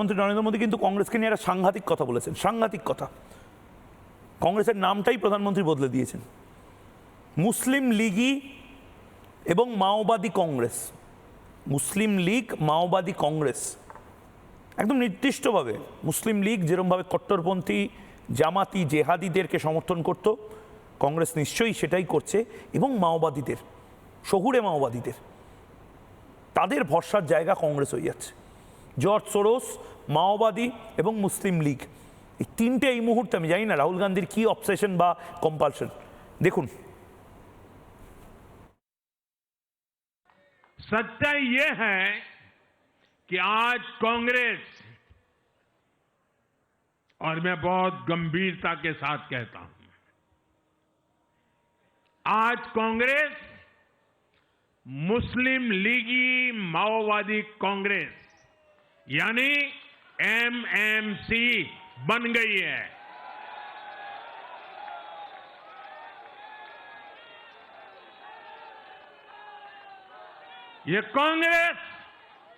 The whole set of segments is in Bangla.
প্রধানমন্ত্রী নরেন্দ্র মোদী কিন্তু কংগ্রেসকে নিয়ে একটা সাংঘাতিক কথা বলেছেন, সাংঘাতিক কথা। কংগ্রেসের নামটাই প্রধানমন্ত্রী বদলে দিয়েছেন। মুসলিম লীগই এবং মাওবাদী কংগ্রেস, মুসলিম লীগ, মাওবাদী কংগ্রেস, একদম নির্দিষ্টভাবে মুসলিম লীগ যেরমভাবে কট্টরপন্থী, জামাতি, জেহাদিদেরকে সমর্থন করত, কংগ্রেস নিশ্চয়ই সেটাই করছে এবং মাওবাদীদের, শহুরে মাওবাদীদের, তাদের ভরসার জায়গা কংগ্রেস হয়ে যাচ্ছে। জর্জ সোরোস মাওবাদী এবং মুসলিম লীগ এই তিনটে এই মুহূর্তে আমি জানি না রাহুল গান্ধীর কি অবসেশন বা কম্পালশন দেখুন सच्चाई ये है कि आज कांग्रेस और मैं बहुत गंभीरता के साथ कहता हूं आज कांग्रेस मुस्लिम लीगी माओवादी कांग्रेस यानी एमएमसी बन गई है। ये कांग्रेस,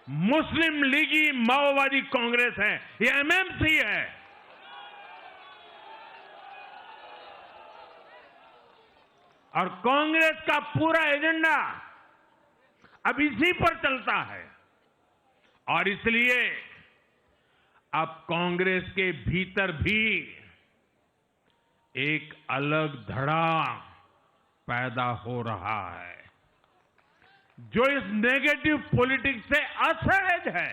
मुस्लिम लीगी माओवादी कांग्रेस है। ये एमएमसी है। और कांग्रेस का पूरा एजेंडा अब इसी पर चलता है। और इसलिए अब कांग्रेस के भीतर भी एक अलग धड़ा पैदा हो रहा है जो इस नेगेटिव पॉलिटिक्स से असहज है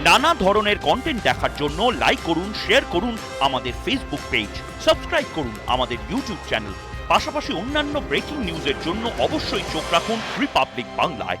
নানা ধরনের কন্টেন্ট দেখার জন্য লাইক করুন শেয়ার করুন আমাদের ফেসবুক পেজ সাবস্ক্রাইব করুন আমাদের ইউটিউব চ্যানেল পাশাপাশি অন্যান্য ব্রেকিং নিউজের জন্য অবশ্যই চোখ রাখুন রিপাবলিক বাংলায়